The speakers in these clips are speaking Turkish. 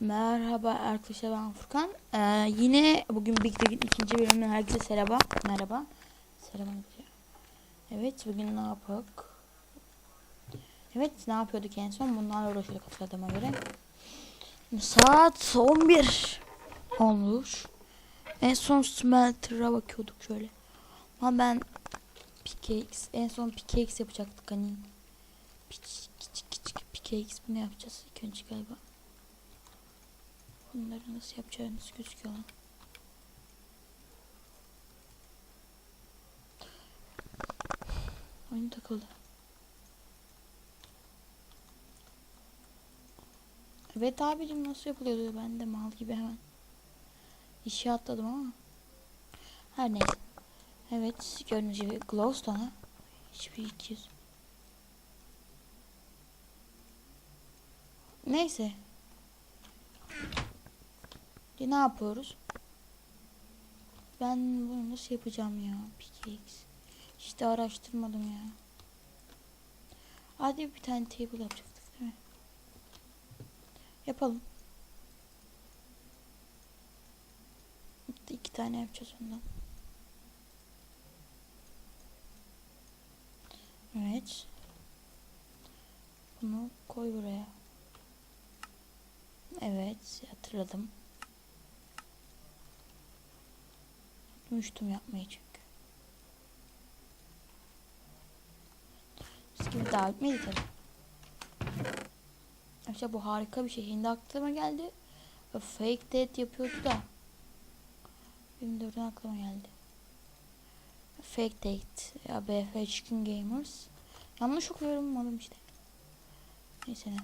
Merhaba arkadaşlar ben Furkan. Ee, yine bugün Big Dig'in ikinci bölümüne herkese merhaba. Merhaba. Selam. Evet bugün ne yapıyoruz? Evet ne yapıyorduk en son? Bunlarla uğraşıyorduk hatırladığıma göre. Saat 11 olmuş. En son Smelter'a bakıyorduk şöyle. Ama ben pickaxe en son pickaxe yapacaktık hani. Küçük pickaxe bunu yapacağız ilk önce galiba. Bunları nasıl yapacağınız gözüküyor lan. Oyun takıldı. Evet abicim nasıl yapılıyordu ben de mal gibi hemen. İşe atladım ama. Her neyse. Evet gördüğünüz gibi glowstone'a hiçbir 200. Neyse. Ne yapıyoruz? Ben bunu nasıl yapacağım ya? Pickaxe. İşte araştırmadım ya. Hadi bir tane table yapacaktık değil mi? Yapalım. Hatta iki tane yapacağız ondan. Evet. Bunu koy buraya. Evet hatırladım. Unutmuştum yapmayı çünkü. Biz gibi daha bitmedi tabii. İşte bu harika bir şey. Şimdi aklıma geldi. Fake dead yapıyordu da. Benim de oradan aklıma geldi. Fake date. Ya BF Chicken Gamers. Yanlış okuyorum malum işte. Neyse ne.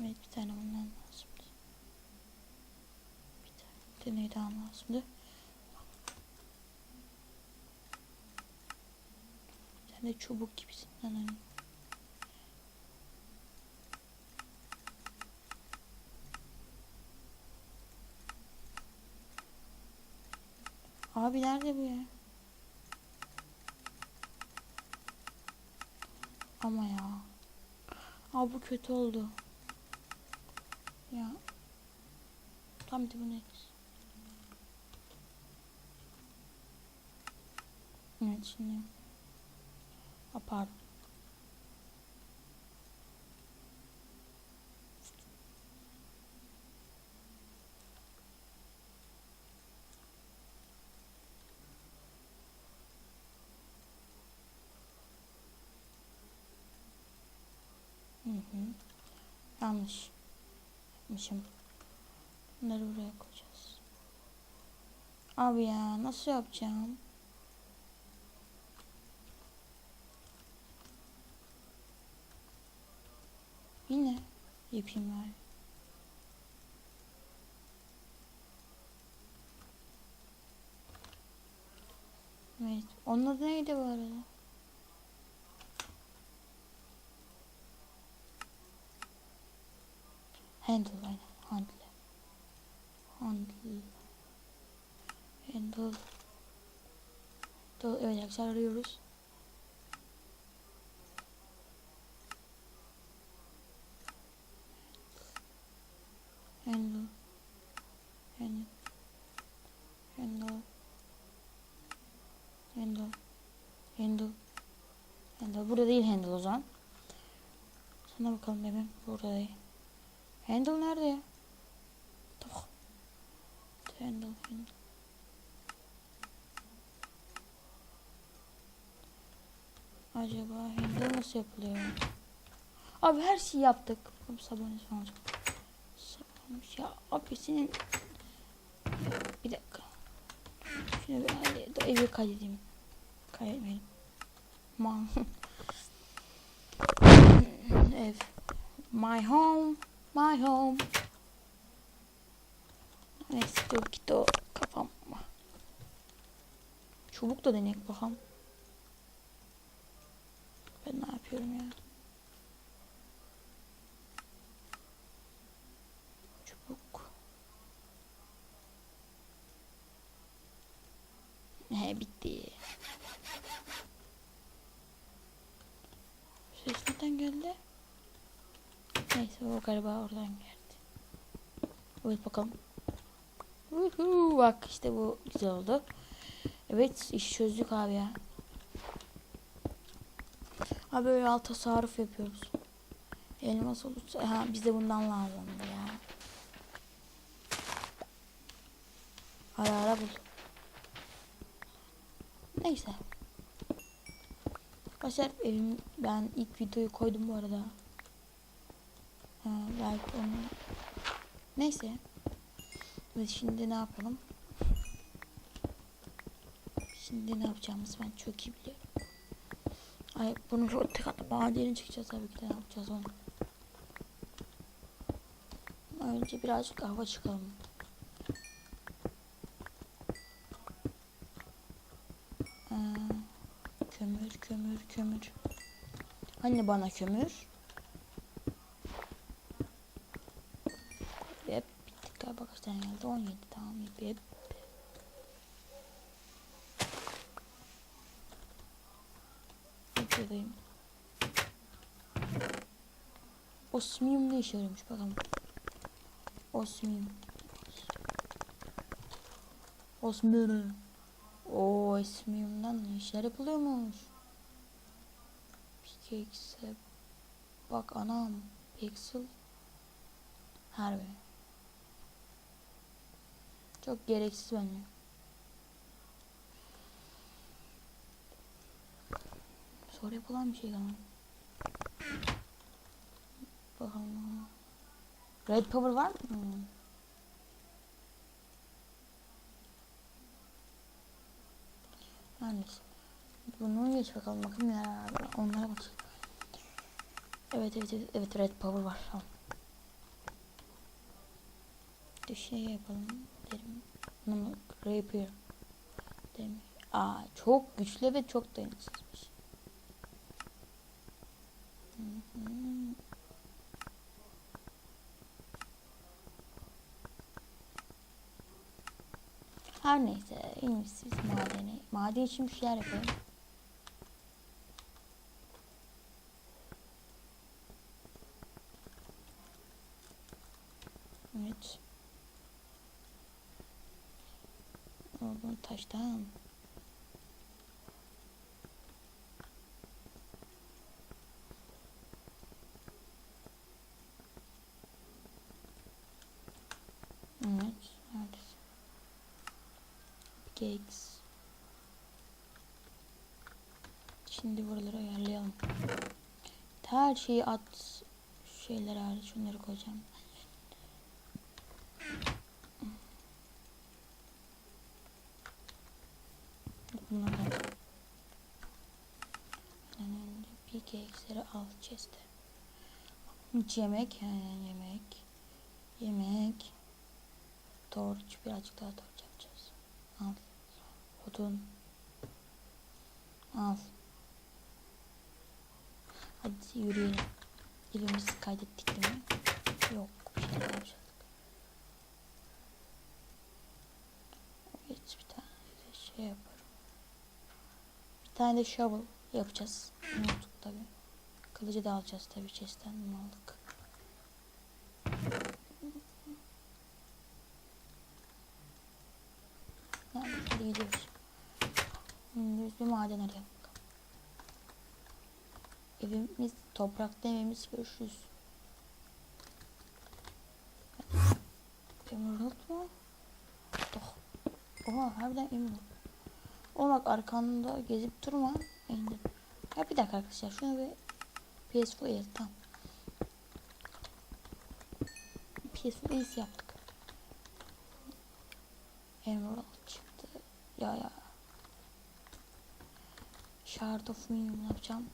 Evet bir tane bundan lazımdı. Bir tane, tane daha lazımdı. Sen de çubuk gibisin lan hani. Abi nerede bu ya? Ama ya. Abi bu kötü oldu. Ya. Tam dibine. Evet şimdi. Ha, pardon. Hı hı. Yanlış. Yapmışım. Bunları buraya koyacağız. Abi ya nasıl yapacağım? Yine yapayım bari. Evet. Onun adı neydi bu arada? Handle aynen. Handle. Handle. Handle. Evet arkadaşlar arıyoruz. Handle. Handle. Handle. Handle. Handle. Handle. Burada değil handle o zaman. Sana bakalım bebeğim. Burada değil. Handle nerede ya? Handle, handle. Acaba handle nasıl yapılıyor? Abi her şeyi yaptık. Sabun ne olacak? Sabunmuş ya. Abi senin... Bir dakika. Şunu bir halledeyim. Evi kaydedeyim. Kaydetmeyelim. Man. Ev. My home. My home. Neyse dur git o kafam. Çubuk da deneyek bakalım. Ben ne yapıyorum ya? Çubuk. He bitti. Ses nereden geldi? Neyse o galiba oradan geldi. Evet bakalım. Uhu, bak işte bu güzel oldu. Evet iş çözdük abi ya. Abi böyle alt tasarruf yapıyoruz. Elmas olursa ha bize bundan lazımdı ya. Ara ara bul. Neyse. Arkadaşlar evim ben ilk videoyu koydum bu arada. Ha, belki onu neyse. Ve şimdi ne yapalım? Şimdi ne yapacağımızı ben çok iyi biliyorum. Ay bunu çok tek atma madeni çıkacağız tabii ki de yapacağız onu. Önce birazcık hava çıkalım. Ee, kömür kömür kömür. Hani bana kömür? Hep bittik galiba kaç tane geldi? 17 tamam hep Videodayım. Osmium ne işe yarıyormuş bakalım. Osmium. Osmium. O osmium'dan ne işler yapılıyormuş. Pickaxe. Bak anam. Pixel. Harbi. Çok gereksiz bence. Sonra yapılan bir şey galiba. Bakalım. Red Power var mı? Her neyse. Bunu geç bakalım. Bakın neler var. Onlara bak. Evet evet evet, Red Power var. Tamam. Şey yapalım derim. Bunu Rapier derim. Aa çok güçlü ve çok dayanıksızmış. Hı hı. Her neyse en iyisi madeni. Maden için bir şeyler yapalım. Evet. Oradan taştan. Evet. Neredesin? Cakes. Şimdi buraları ayarlayalım. Her şeyi at. Şeyler hariç şunları koyacağım. Bunları yani pickaxe'leri al chest'e. Yemek, he, yemek, yemek, torç, birazcık daha torç. Odun. Al. Hadi yürüyelim. Dilimizi kaydettik değil mi? Yok. Bir şey yapacağız. Evet bir tane de şey yaparım. Bir tane de shovel yapacağız. Unuttuk tabi. Kılıcı da alacağız tabi chest'ten bunu aldık. Yani gidiyoruz. Biz bir maden arayalım. Evimiz toprakta evimiz görüşürüz. Emerald mı? Oh. Oha harbiden emerald. Oğlum bak arkanda gezip durma. İndir. Ya bir dakika arkadaşlar şunu bir Peaceful Ace tamam. Peaceful Ace yaptık. Emerald çıktı. Ya ya. Minimum yapacağım.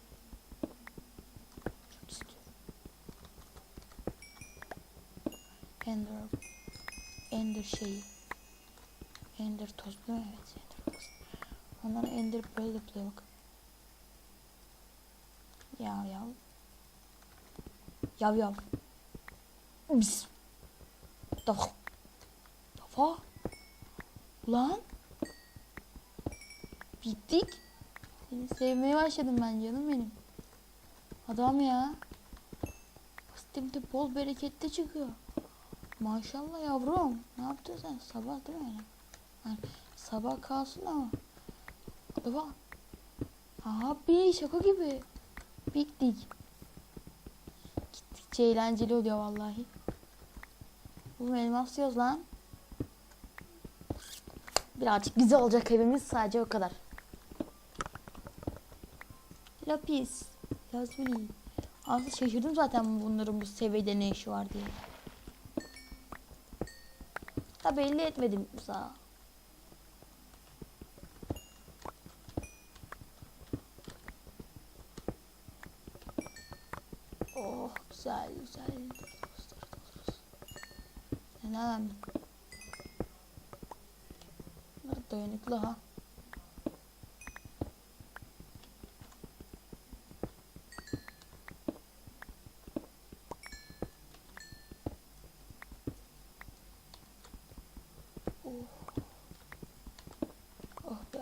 Çok istiyorum. Ender Ender şeyi. Ender toz değil mi? Evet Ender toz. Ondan Ender Pearl yapıyor bak. Ya ya. Yav yav. Bis. Dah. Dafa. Ulan. Bittik. Seni sevmeye başladım ben canım benim. Adam ya. Steam'de bol berekette çıkıyor. Maşallah yavrum. Ne yaptın sen? Sabah değil mi öyle? Yani sabah kalsın ama. Bak. Abi şaka gibi. Dig. Gittikçe eğlenceli oluyor vallahi. Bu elmas diyoruz lan. Birazcık güzel olacak evimiz sadece o kadar. Lapis. Yazmini. Aslında şaşırdım zaten bunların bu seviyede ne işi var diye. Da belli etmedim sana. Oh güzel güzel. Bunlar dayanıklı ha. Oh. Oh be.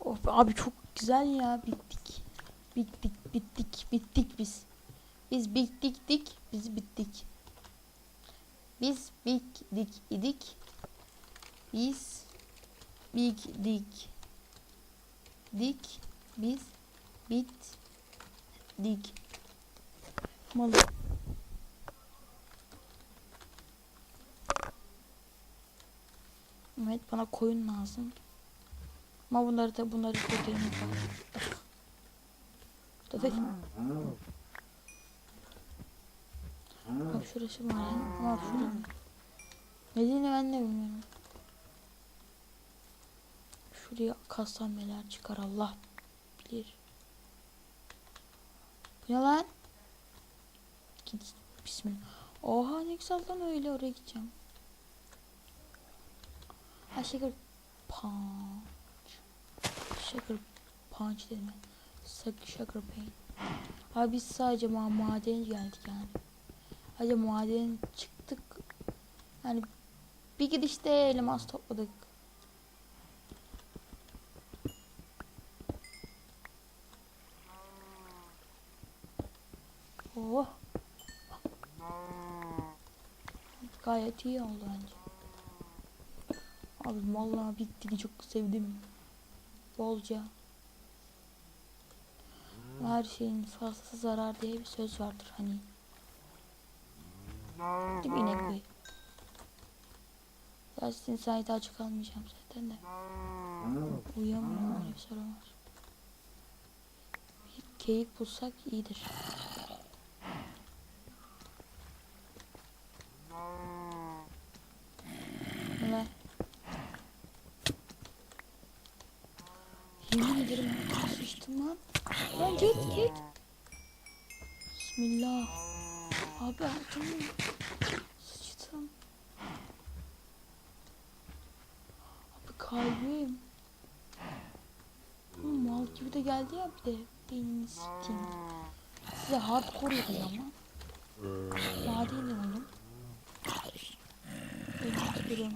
Oh be abi çok güzel ya bittik. Bittik bittik bittik biz. Biz bittik dik biz bittik. Biz bittik idik. Biz bittik. Dik biz bit dik. Malı. Evet bana koyun lazım. Ama bunları da bunları protein yapar. Tefek. Bak şurası var ya. Ama şurada. Nedeni ben de bilmiyorum. Şuraya kastameler çıkar Allah bilir. Bu ne lan? Git bismillah. Oha ne güzel lan öyle oraya gideceğim. Ha sugar punch. Sugar punch dedim. Sugar, sugar pain. Abi biz sadece ma madene geldik yani. Sadece maden çıktık. Yani bir gidişte elmas topladık. Oh. Gayet iyi oldu bence. Abi vallahi bitti çok sevdim. Bolca. Her şeyin fazlası zarar diye bir söz vardır hani. Değil mi inek bey? Gerçi sayede aç kalmayacağım zaten de. Uyuyamıyorum öyle bir sorun var. Bir keyif bulsak iyidir. Neler? Yemin ederim ben sıçtım lan. Git git. Bismillah. Abi altımı sıçtım. Abi kalbim. Oğlum mal gibi de geldi ya bir de. Beynini sikeyim. Size hardcore yapıyor ama. Daha değil oğlum. Ben tutuyorum.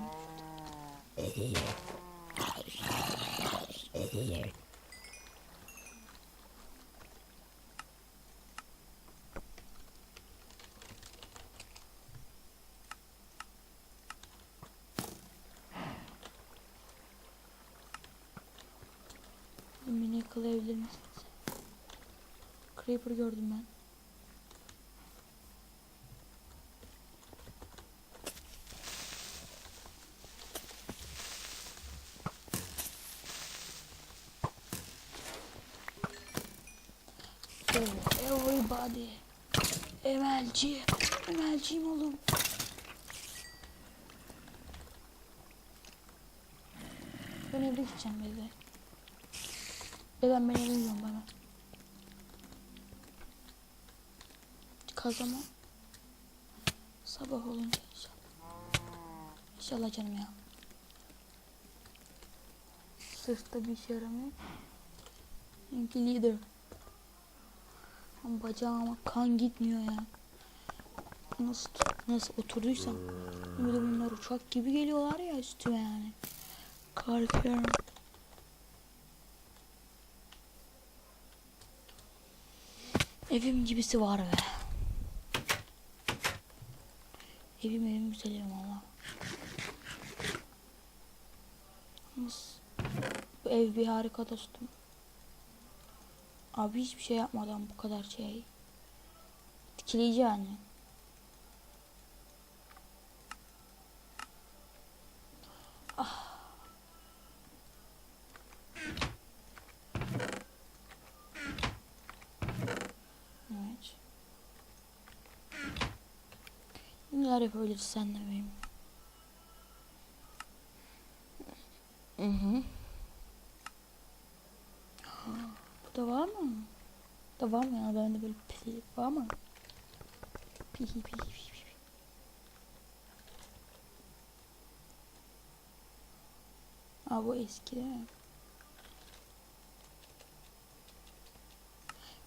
Beni yakalayabilir misiniz? Creeper gördüm ben. Everybody. MLG. MLG'yim oğlum. Ben evde gideceğim bebe. Bebem ben eve gidiyorum bana. Kazama. Sabah olunca inşallah. İnşallah canım ya. Sırtta bir işe yaramıyor. Çünkü lider. Bacağıma kan gitmiyor ya. Nasıl nasıl oturduysam. Bir de bunlar uçak gibi geliyorlar ya üstüme yani. Korkuyorum. Evim gibisi var be. Evim evim güzel evim valla. Bu ev bir harika dostum. Abi hiçbir şey yapmadan bu kadar şey. Etkileyici yani. Evet. Neler yapabiliriz senle benim? Hı hı. Bu da var mı? Bu da var mı ya? Bende böyle pili var mı? Pihi pihi pihi. Aa bu eski değil mi?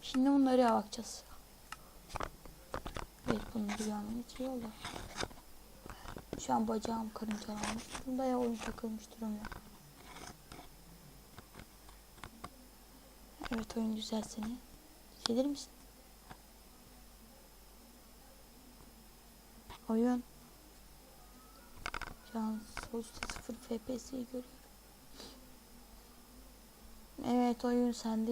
Şimdi bunlara bakacağız. Evet görmeniz iyi oldu. Şu an bacağım karıncalanmış durumda ya oyun takılmış durumda. Evet oyun güzel seni. Gelir misin? Oyun. Şu an sol üstte 0 FPS'yi görüyorum. Evet oyun sende.